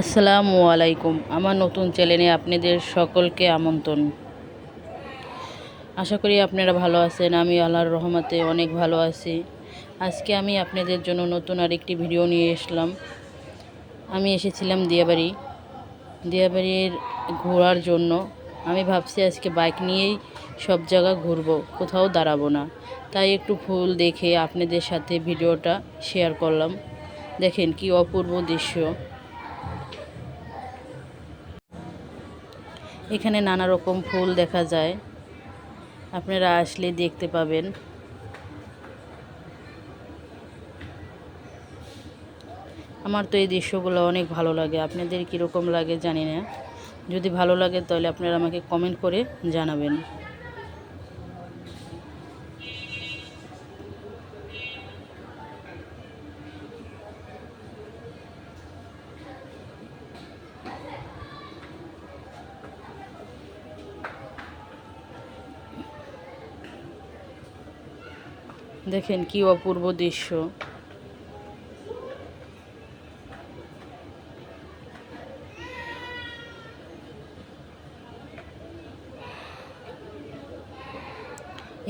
আসসালামু আলাইকুম। আমার নতুন চ্যানেলে আপনাদের সকলকে আমন্ত্রণ। আশা করি আপনারা ভালো আছেন, আমি আল্লাহর রহমতে অনেক ভালো আছি। আজকে আমি আপনাদের জন্য নতুন আরেকটি ভিডিও নিয়ে এসলাম। আমি এসেছিলাম দিয়াবাড়ি। দিয়াবাড়ির ঘোরার জন্য। আমি ভাবছি আজকে বাইক নিয়েই সব জায়গা ঘুরবো, কোথাও দাঁড়াবো না। তাই একটু ফুল দেখে আপনাদের সাথে ভিডিওটা শেয়ার করলাম। দেখেন কি অপূর্ব দৃশ্য। এখানে নানা রকম ফুল দেখা যায়। আপনারা আসলে দেখতে পাবেন। আমার তো এই দৃশ্যগুলো অনেক ভালো লাগে। আপনাদের কীরকম লাগে জানি না। যদি ভালো লাগে তাহলে আপনারা আমাকে কমেন্ট করে জানাবেন। দেখেন কি অপূর্ব দৃশ্য।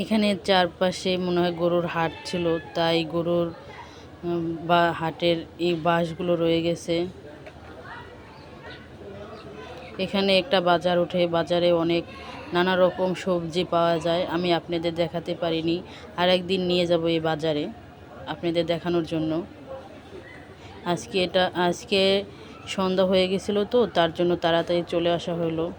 এখানে চারপাশে মনে হয় গরুর হাট ছিল, তাই গরুর বা হাটের এই বাঁশগুলো রয়ে গেছে। এখানে একটা বাজার উঠে বাজারে অনেক নানা রকম সবজি পাওয়া যায়। আমি আপনাদের দেখাতে পারিনি। আর একদিন নিয়ে যাব এই বাজারে আপনাদের দেখানোর জন্য। আজকে এটা, আজকে সন্ধ্যা হয়ে গেছিল তো, তার জন্য তাড়াতাড়ি চলে আসা হলো।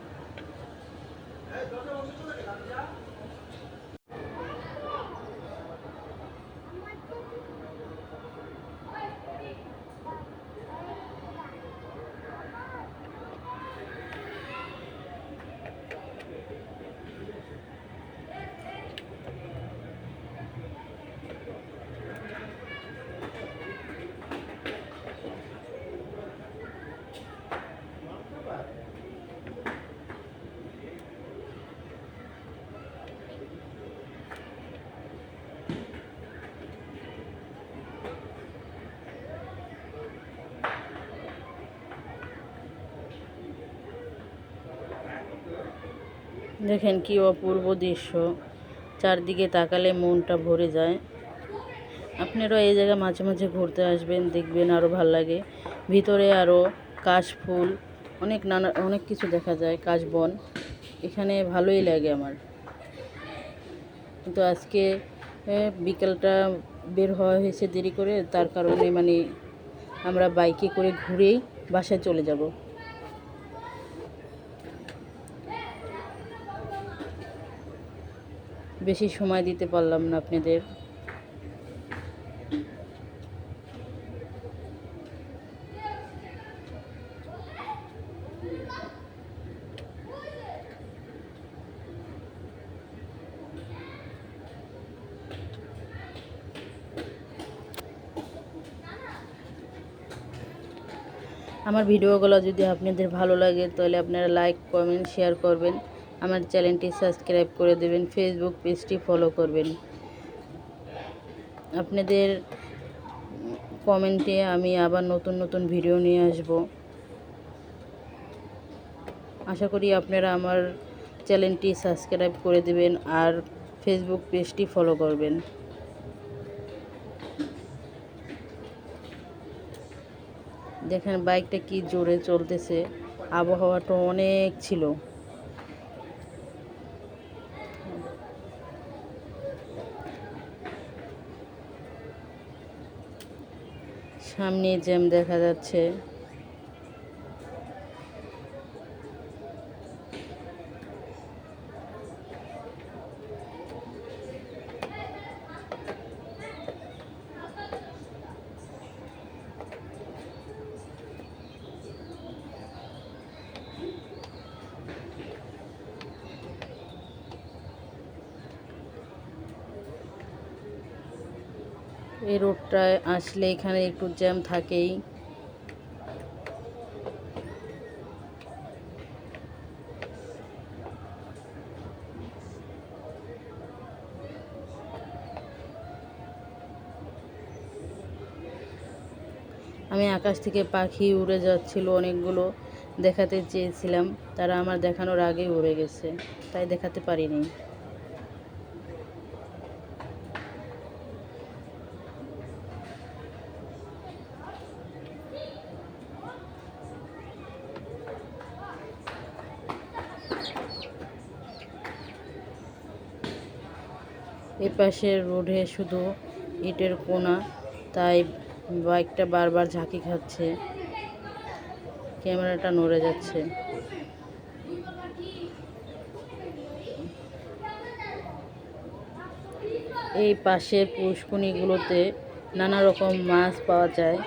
দেখেন কি অপূর্ব দৃশ্য। চারদিকে তাকালে মনটা ভরে যায়। আপনারাও এই জায়গায় মাঝে মাঝে ঘুরতে আসবেন, দেখবেন আরও ভালো লাগে। ভিতরে আরও কাশ ফুল, অনেক নানা, অনেক কিছু দেখা যায় কাশবন এখানে ভালোই লাগে আমার। কিন্তু আজকে বিকেলটা বের হওয়া হয়েছে দেরি করে, তার কারণে মানে আমরা বাইকে করে ঘুরেই বাসায় চলে যাব। বেশি সময় দিতে পারলাম না আপনাদের। আমার ভিডিওগুলো যদি আপনাদের ভালো লাগে, তাহলে আপনারা লাইক কমেন্ট শেয়ার করবেন। আমার চ্যানেলটি সাবস্ক্রাইব করে দেবেন ফেসবুক পেজটি ফলো করবেন। আপনাদের কমেন্টে আমি আবার নতুন নতুন ভিডিও নিয়ে আসব। আশা করি আপনারা আমার চ্যানেলটি সাবস্ক্রাইব করে দেবেন আর ফেসবুক পেজটি ফলো করবেন। দেখেন বাইকটা কি জোরে চলতেছে। আবহাওয়াটা অনেক ছিল। সামনে জ্যাম দেখা যাচ্ছে। এই রোডটায় আসলে এখানে একটু জ্যাম থাকেই। আমি আকাশ থেকে পাখি উড়ে যাচ্ছিল অনেকগুলো, দেখাতে চেয়েছিলাম। তারা আমার দেখানোর আগেই উড়ে গেছে, তাই দেখাতে পারিনি। এ পাশের রোডে শুধু ইটের কোনা, তাই বাইকটা বারবার ঝাঁকি খাচ্ছে। ক্যামেরাটা নড়ে যাচ্ছে। এই পাশের পুষ্কুনিগুলোতে নানা রকম মাছ পাওয়া যায়।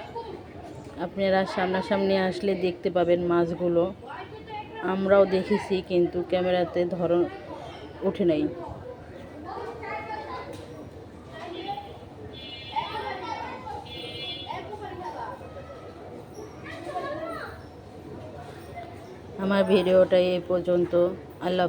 আপনারা সামনাসামনি আসলে দেখতে পাবেন মাছগুলো। আমরাও দেখেছি, কিন্তু ক্যামেরাতে ধরন ওঠে নাই। আমার ভিডিওটা এই পর্যন্ত। আল্লাহ